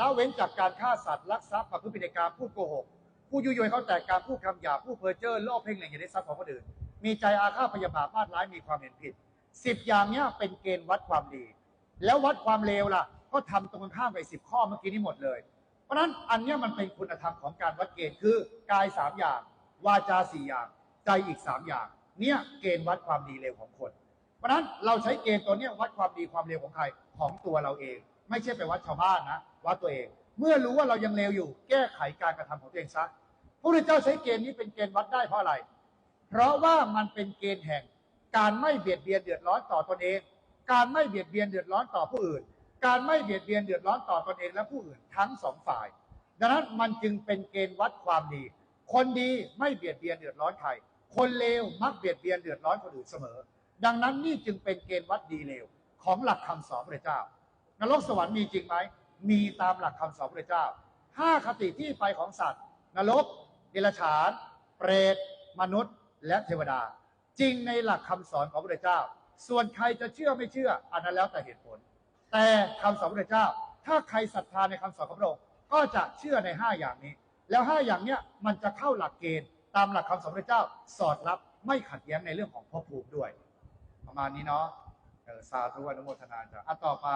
และเว้นจากการฆ่าสัตว์ลักทรัพย์ประพฤติผิดในการพูดโกหก ผู้ยุยงเขาแต่การพูดคำหยาบผู้เพ้อเจ้อล่อเพ่งเล็งอย่าได้ทรัพย์ของคนอื่น มีใจอาฆาตพยาบาทมาดร้ายมีความเห็นผิดสิบอย่างเนี้ยเป็นเกณฑ์วัดความดี แล้ววัดความเลวล่ะ ก็ทำตรงกันข้ามไปสิบข้อเมื่อกี้นี้หมดเลย เพราะฉะนั้นอันเนี้ยมันเป็นคุณธรรมของการวัดเกณฑ์คือกายสามอย่าง วาจาสี่อย่าง ใจอีกสามอย่าง เนี่ยเกณฑ์วัดความดีเลวของคน เพราะฉะนั้นเราใช้เกณฑ์ตัวเนี้ยวัดความดีความเลวของใครของตัวเราเอง ไม่ใช่ไปวัดชาวบ้านนะวัดตัวเอง เมื่อรู้ว่าเรายังเลวอยู่ แก้ไขการกระทำของตัวเองซะพระพุทธเจ้าใช้เกณฑ์นี้เป็นเกณฑ์วัดได้เพราะอะไร เพราะว่ามันเป็นเกณฑ์แห่ง การไม่เบียดเบียนเดือดร้อนต่อตนเอง การไม่เบียดเบียนเดือดร้อนต่อผู้อื่น การไม่เบียดเบียนเดือดร้อนต่อตนเองและผู้อื่นทั้งสองฝ่าย ดังนั้นมันจึงเป็นเกณฑ์วัดความดี คนดีไม่เบียดเบียนเดือดร้อนใคร คนเลวมักเบียดเบียนเดือดร้อนคนอื่นเสมอ ดังนั้นนี่จึงเป็นเกณฑ์วัดดีเลวของหลักคำสอนพระเจ้า นรกสวรรค์มีจริงไหม มีตามหลักคำสอนพระเจ้าห้าคติที่ไปของสัตว์ นรกเดรัจฉาน เปรต มนุษย์ และเทวดา จริงในหลักคำสอนของพระเจ้า ส่วนใครจะเชื่อไม่เชื่อ อันนั้นแล้วแต่เหตุผล แต่คำสอนพระเจ้า ถ้าใครศรัทธาในคำสอนของพระองค์ก็จะเชื่อในห้าอย่างนี้ แล้วห้าอย่างเนี้ยมันจะเข้าหลักเกณฑ์ตามหลักคำสอนพระเจ้า สอดรับไม่ขัดแย้งในเรื่องของภพภูมิด้วย ประมาณนี้เนาะสาธุอนุโมทนาจ้ะอะต่อไป